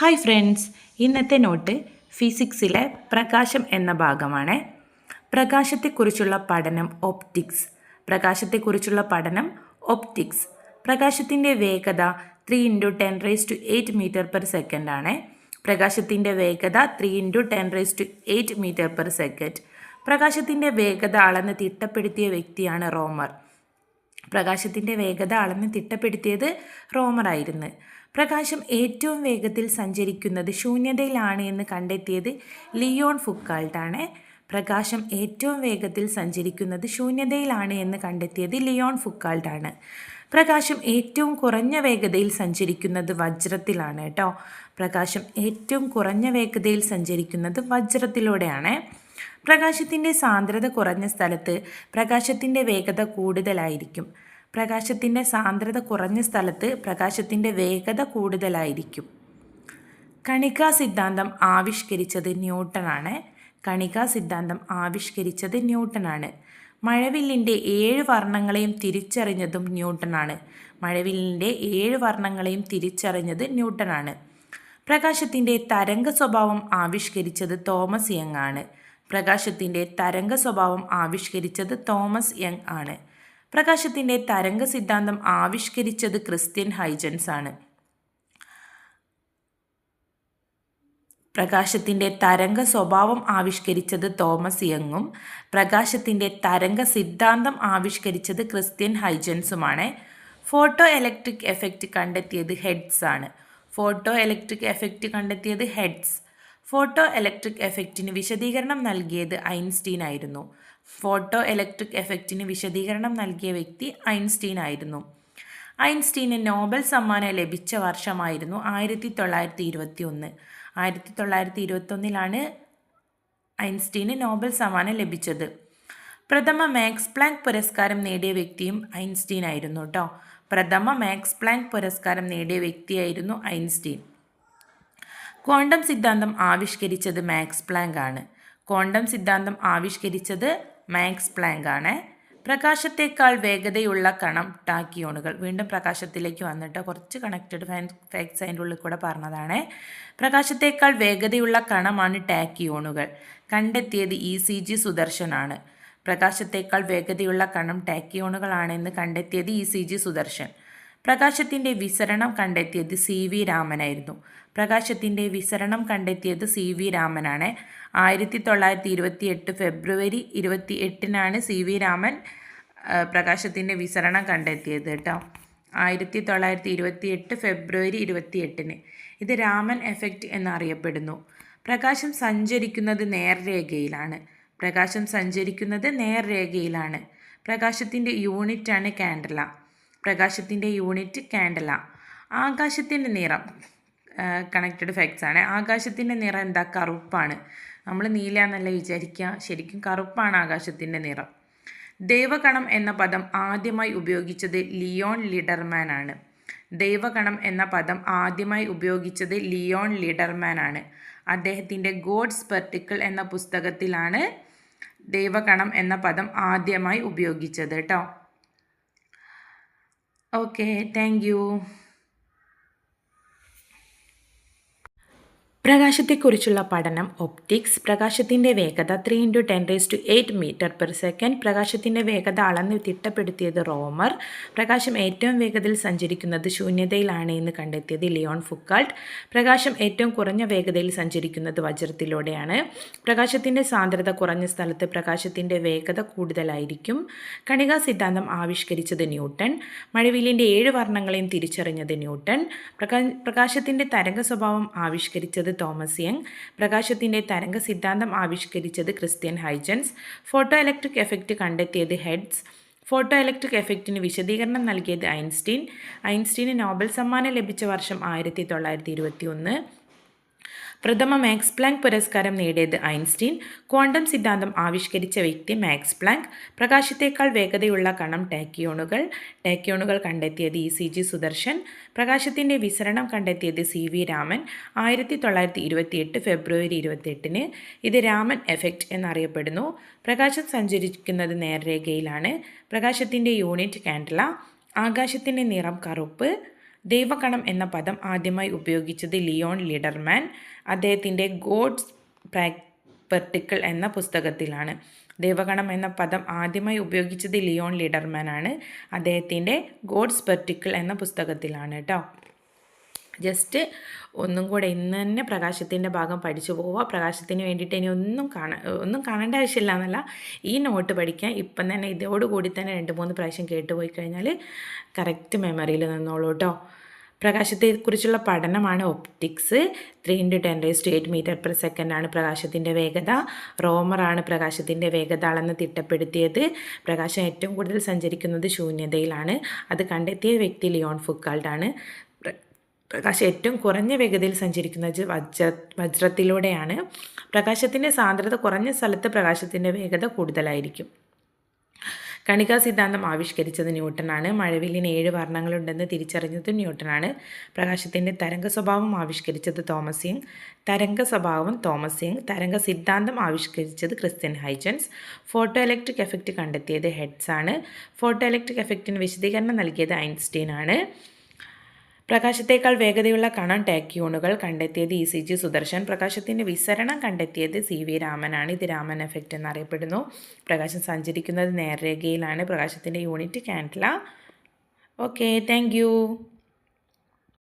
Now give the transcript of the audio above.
Hi friends ഇന്നത്തെ note ഫിസിക്സിലെ പ്രകാശം എന്ന ഭാഗമാണ്. പ്രകാശത്തെക്കുറിച്ചുള്ള പഠനം ഒപ്റ്റിക്സ് പ്രകാശത്തെക്കുറിച്ചുള്ള പഠനം ഒപ്റ്റിക്സ് പ്രകാശത്തിന്റെ വേഗത three into ten raise to eight metre per second ആണ്. പ്രകാശത്തിന്റെ വേഗത three into ten raise to eight metre per second പ്രകാശത്തിന്റെ വേഗത അളന്ന് തിട്ടപ്പെടുത്തിയ വ്യക്തിയാണ് റോമർ. പ്രകാശത്തിന്റെ വേഗത അളന്ന് തിട്ടപ്പെടുത്തിയത് റോമറായിരുന്നു. പ്രകാശം ഏറ്റവും വേഗത്തിൽ സഞ്ചരിക്കുന്നത് ശൂന്യതയിലാണ് എന്ന് കണ്ടെത്തിയത് ലിയോൺ ഫുക്കാൾട്ടാണ്. പ്രകാശം ഏറ്റവും വേഗത്തിൽ സഞ്ചരിക്കുന്നത് ശൂന്യതയിലാണ് എന്ന് കണ്ടെത്തിയത് ലിയോൺ ഫുക്കാൾട്ടാണ്. പ്രകാശം ഏറ്റവും കുറഞ്ഞ വേഗതയിൽ സഞ്ചരിക്കുന്നത് വജ്രത്തിലാണ് കേട്ടോ. പ്രകാശം ഏറ്റവും കുറഞ്ഞ വേഗതയിൽ സഞ്ചരിക്കുന്നത് വജ്രത്തിലൂടെയാണ്. പ്രകാശത്തിന്റെ സാന്ദ്രത കുറഞ്ഞ സ്ഥലത്ത് പ്രകാശത്തിന്റെ വേഗത കൂടുതലായിരിക്കും. പ്രകാശത്തിന്റെ സാന്ദ്രത കുറഞ്ഞ സ്ഥലത്ത് പ്രകാശത്തിന്റെ വേഗത കൂടുതലായിരിക്കും. കണികാ സിദ്ധാന്തം ആവിഷ്കരിച്ചത് ന്യൂട്ടനാണ്. കണികാ സിദ്ധാന്തം ആവിഷ്കരിച്ചത് ന്യൂട്ടനാണ്. മഴവില്ലിന്റെ ഏഴ് വർണങ്ങളെയും തിരിച്ചറിഞ്ഞതും ന്യൂട്ടനാണ്. മഴവില്ലിന്റെ ഏഴ് വർണങ്ങളെയും തിരിച്ചറിഞ്ഞത് ന്യൂട്ടനാണ്. പ്രകാശത്തിന്റെ തരംഗ സ്വഭാവം ആവിഷ്കരിച്ചത് തോമസ് യങ് ആണ് പ്രകാശത്തിന്റെ തരംഗ സ്വഭാവം ആവിഷ്കരിച്ചത് തോമസ് യങ് ആണ്. പ്രകാശത്തിന്റെ തരംഗ സിദ്ധാന്തം ആവിഷ്കരിച്ചത് ക്രിസ്ത്യൻ ഹൈജൻസ് ആണ്. പ്രകാശത്തിന്റെ തരംഗ സ്വഭാവം ആവിഷ്കരിച്ചത് തോമസ് യങ്ങും പ്രകാശത്തിന്റെ തരംഗ സിദ്ധാന്തം ആവിഷ്കരിച്ചത് ക്രിസ്ത്യൻ ഹൈജൻസുമാണ്. ഫോട്ടോ ഇലക്ട്രിക് എഫക്റ്റ് കണ്ടെത്തിയത് ഹെഡ്സ് ആണ്. ഫോട്ടോ ഇലക്ട്രിക് എഫക്റ്റ് കണ്ടെത്തിയത് ഹെഡ്സ്. ഫോട്ടോ ഇലക്ട്രിക് എഫക്റ്റിന് വിശദീകരണം നൽകിയത് ഐൻസ്റ്റീൻ ആയിരുന്നു ഫോട്ടോ ഇലക്ട്രിക് എഫക്റ്റിന് വിശദീകരണം നൽകിയ വ്യക്തി ഐൻസ്റ്റീൻ ആയിരുന്നു ഐൻസ്റ്റീന് നോബൽ സമ്മാനം ലഭിച്ച വർഷമായിരുന്നു ആയിരത്തി തൊള്ളായിരത്തി ഇരുപത്തി ഒന്ന് ആയിരത്തി തൊള്ളായിരത്തി ഇരുപത്തൊന്നിലാണ് ഐൻസ്റ്റീന് നോബൽ സമ്മാനം ലഭിച്ചത്. പ്രഥമ മാക്സ് പ്ലാങ്ക് പുരസ്കാരം നേടിയ വ്യക്തിയും ഐൻസ്റ്റീൻ ആയിരുന്നു കേട്ടോ പ്രഥമ മാക്സ് പ്ലാങ്ക് പുരസ്കാരം നേടിയ വ്യക്തിയായിരുന്നു ഐൻസ്റ്റീൻ. ക്വാണ്ടം സിദ്ധാന്തം ആവിഷ്കരിച്ചത് മാക്സ് പ്ലാങ്ക് ആണ്. ക്വാണ്ടം സിദ്ധാന്തം ആവിഷ്കരിച്ചത് മാക്സ് പ്ലാങ്ക് ആണ്. പ്രകാശത്തേക്കാൾ വേഗതയുള്ള കണം ടാക്കിയോണുകൾ. വീണ്ടും പ്രകാശത്തിലേക്ക് വന്നിട്ട് കുറച്ച് കണക്റ്റഡ് ഫാക്ട്സ് അതിന്റെ ഉള്ളിൽ കൂടെ പറഞ്ഞതാണ്. പ്രകാശത്തേക്കാൾ വേഗതയുള്ള കണമാണ് ടാക്കിയോണുകൾ. കണ്ടെത്തിയത് ഇ സി ജി സുദർശനാണ് പ്രകാശത്തേക്കാൾ വേഗതയുള്ള കണം ടാക്കിയോണുകളാണെന്ന് കണ്ടെത്തിയത് ഇ സി ജി സുദർശൻ. പ്രകാശത്തിന്റെ വിസരണം കണ്ടെത്തിയത് സി വി രാമനായിരുന്നു. പ്രകാശത്തിന്റെ വിസരണം കണ്ടെത്തിയത് സി വി രാമനാണ്. ആയിരത്തി തൊള്ളായിരത്തി ഇരുപത്തി എട്ട് ഫെബ്രുവരി ഇരുപത്തി എട്ടിനാണ് സി വി രാമൻ പ്രകാശത്തിന്റെ വിസരണം കണ്ടെത്തിയത് കേട്ടോ. ആയിരത്തി തൊള്ളായിരത്തി ഇരുപത്തി എട്ട് ഫെബ്രുവരി ഇരുപത്തി എട്ടിന് ഇത് രാമൻ എഫക്റ്റ് എന്നറിയപ്പെടുന്നു. പ്രകാശം സഞ്ചരിക്കുന്നത് നേർരേഖയിലാണ്. പ്രകാശം സഞ്ചരിക്കുന്നത് നേർരേഖയിലാണ്. പ്രകാശത്തിന്റെ യൂണിറ്റാണ് കാൻഡല. പ്രകാശത്തിന്റെ യൂണിറ്റ് കാൻഡല. ആകാശത്തിന്റെ നിറം കണക്റ്റഡ് ഫാക്ട്സ് ആണ്. ആകാശത്തിന്റെ നിറം എന്താ? കറുപ്പാണ്. നമ്മൾ നീല എന്നല്ല വിചാരിക്കുക ശരിക്കും കറുപ്പാണ് ആകാശത്തിന്റെ നിറം. ദൈവകണം എന്ന പദം ആദ്യമായി ഉപയോഗിച്ചത് ലിയോൺ ലിഡർമാൻ ആണ് ദൈവകണം എന്ന പദം ആദ്യമായി ഉപയോഗിച്ചത് ലിയോൺ ലിഡർമാൻ ആണ് അദ്ദേഹത്തിന്റെ ഗോഡ്സ് പെർട്ടിക്കിൾ എന്ന പുസ്തകത്തിലാണ് ദൈവകണം എന്ന പദം ആദ്യമായി ഉപയോഗിച്ചത് കേട്ടോ ഓക്കെ താങ്ക് യു പ്രകാശത്തെക്കുറിച്ചുള്ള പഠനം ഒപ്റ്റിക്സ് പ്രകാശത്തിന്റെ വേഗത three into ten raise to eight metre per second പ്രകാശത്തിന്റെ വേഗത അളന്ന് തിട്ടപ്പെടുത്തിയത് റോമർ പ്രകാശം ഏറ്റവും വേഗതയിൽ സഞ്ചരിക്കുന്നത് ശൂന്യതയിലാണ് എന്ന് കണ്ടെത്തിയത് ലിയോൺ ഫുക്കാൾട്ട് പ്രകാശം ഏറ്റവും കുറഞ്ഞ വേഗതയിൽ സഞ്ചരിക്കുന്നത് വജ്രത്തിലൂടെയാണ്. പ്രകാശത്തിന്റെ സാന്ദ്രത കുറഞ്ഞ സ്ഥലത്ത് പ്രകാശത്തിന്റെ വേഗത കൂടുതലായിരിക്കും. കണികാ സിദ്ധാന്തം ആവിഷ്കരിച്ചത് ന്യൂട്ടൺ മഴവില്ലിന്റെ ഏഴ് വർണങ്ങളെയും തിരിച്ചറിഞ്ഞത് ന്യൂട്ടൺ പ്രകാ പ്രകാശത്തിന്റെ തരംഗ സ്വഭാവം ആവിഷ്കരിച്ചത് തോമസ് യങ് പ്രകാശത്തിന്റെ തരംഗ സിദ്ധാന്തം ആവിഷ്കരിച്ചത് Christian Huygens photo electric effect കണ്ടെത്തിയത് ഹെഡ്സ് ഫോട്ടോ ഇലക്ട്രിക് എഫക്റ്റിന് വിശദീകരണം നൽകിയത് ഐൻസ്റ്റീൻ ഐൻസ്റ്റീന് നോബൽ സമ്മാനം ലഭിച്ച വർഷം ആയിരത്തി തൊള്ളായിരത്തി ഇരുപത്തി ഒന്ന് പ്രഥമ മാക്സ് പ്ലാങ്ക് പുരസ്കാരം നേടിയത് ഐൻസ്റ്റീൻ. ക്വാണ്ടം സിദ്ധാന്തം ആവിഷ്കരിച്ച വ്യക്തി മാക്സ് പ്ലാങ്ക്. പ്രകാശത്തേക്കാൾ വേഗതയുള്ള കണം ടാക്കിയോണുകൾ ടാക്കിയോണുകൾ കണ്ടെത്തിയത് ഇ സി ജി സുദർശൻ. പ്രകാശത്തിന്റെ വിസരണം കണ്ടെത്തിയത് സി വി രാമൻ. ആയിരത്തി തൊള്ളായിരത്തി ഇരുപത്തിയെട്ട് ഫെബ്രുവരി ഇരുപത്തിയെട്ടിന് ഇത് രാമൻ എഫക്റ്റ് എന്നറിയപ്പെടുന്നു. പ്രകാശം സഞ്ചരിക്കുന്നത് നേർരേഖയിലാണ്. പ്രകാശത്തിന്റെ യൂണിറ്റ് കാൻഡല. ആകാശത്തിന്റെ നിറം കറുപ്പ്. ദൈവകണം എന്ന പദം ആദ്യമായി ഉപയോഗിച്ചത് ലിയോൺ ലിഡർമാൻ. അദ്ദേഹത്തിന്റെ ഗോഡ്സ് പെർട്ടിക്കിൾ എന്ന പുസ്തകത്തിലാണ്. ദൈവഗണം എന്ന പദം ആദ്യമായി ഉപയോഗിച്ചത് ലിയോൺ ലിഡർമാൻ ആണ് അദ്ദേഹത്തിന്റെ ഗോഡ്സ് പെർട്ടിക്കിൾ എന്ന പുസ്തകത്തിലാണ് കേട്ടോ ജസ്റ്റ് ഒന്നും കൂടെ ഇന്ന് തന്നെ പ്രകാശത്തിന്റെ ഭാഗം പഠിച്ചു പോവുക. പ്രകാശത്തിന് വേണ്ടിയിട്ട് ഇനി ഒന്നും കാണാൻ ഒന്നും കാണേണ്ട ആവശ്യമില്ല എന്നല്ല. ഈ നോട്ട് പഠിക്കാൻ ഇപ്പം തന്നെ ഇതോടുകൂടി തന്നെ രണ്ട് മൂന്ന് പ്രാവശ്യം കേട്ട് പോയി കഴിഞ്ഞാൽ കറക്റ്റ് മെമ്മറിയിൽ നിന്നോളൂ കേട്ടോ. പ്രകാശത്തെക്കുറിച്ചുള്ള പഠനമാണ് optics three into ten raise to eight metre per സെക്കൻഡാണ് പ്രകാശത്തിന്റെ വേഗത. റോമറാണ് പ്രകാശത്തിന്റെ വേഗത അളന്ന് തിട്ടപ്പെടുത്തിയത്. പ്രകാശം ഏറ്റവും കൂടുതൽ സഞ്ചരിക്കുന്നത് ശൂന്യതയിലാണ്. അത് കണ്ടെത്തിയ വ്യക്തി ലിയോൺ ഫുക്കാൾഡാണ്. പ്രകാശം ഏറ്റവും കുറഞ്ഞ വേഗതയിൽ സഞ്ചരിക്കുന്നത് വജ്ര വജ്രത്തിലൂടെയാണ്. പ്രകാശത്തിന്റെ സാന്ദ്രത കുറഞ്ഞ സ്ഥലത്ത് പ്രകാശത്തിന്റെ വേഗത കൂടുതലായിരിക്കും. കണികാ സിദ്ധാന്തം ആവിഷ്കരിച്ചത് ന്യൂട്ടനാണ്. മഴവില്ലിന് ഏഴ് വർണങ്ങളുണ്ടെന്ന് തിരിച്ചറിഞ്ഞത് ന്യൂട്ടനാണ്. പ്രകാശത്തിന്റെ തരംഗ സ്വഭാവം ആവിഷ്കരിച്ചത് തോമസ് സിംഗ്. തരംഗ സ്വഭാവം തോമസ് സിംഗ്. തരംഗ സിദ്ധാന്തം ആവിഷ്കരിച്ചത് Christian Huygens. Photo electric effect കണ്ടെത്തിയത് ഹെഡ്സാണ് ഫോട്ടോ ഇലക്ട്രിക് എഫക്റ്റിന് വിശദീകരണം നൽകിയത് ഐൻസ്റ്റീൻ ആണ്. പ്രകാശത്തേക്കാൾ വേഗതയുള്ള കണം ടാക്യൂണുകൾ കണ്ടെത്തിയത് ഇ സി ജി സുദർശൻ. പ്രകാശത്തിന്റെ വിസരണം കണ്ടെത്തിയത് സി വി രാമനാണ്. ഇത് രാമൻ എഫക്റ്റ് എന്നറിയപ്പെടുന്നു. പ്രകാശം സഞ്ചരിക്കുന്നത് നേർരേഖയിലാണ്. പ്രകാശത്തിന്റെ യൂണിറ്റ് ക്യാൻഡില ഓക്കെ താങ്ക്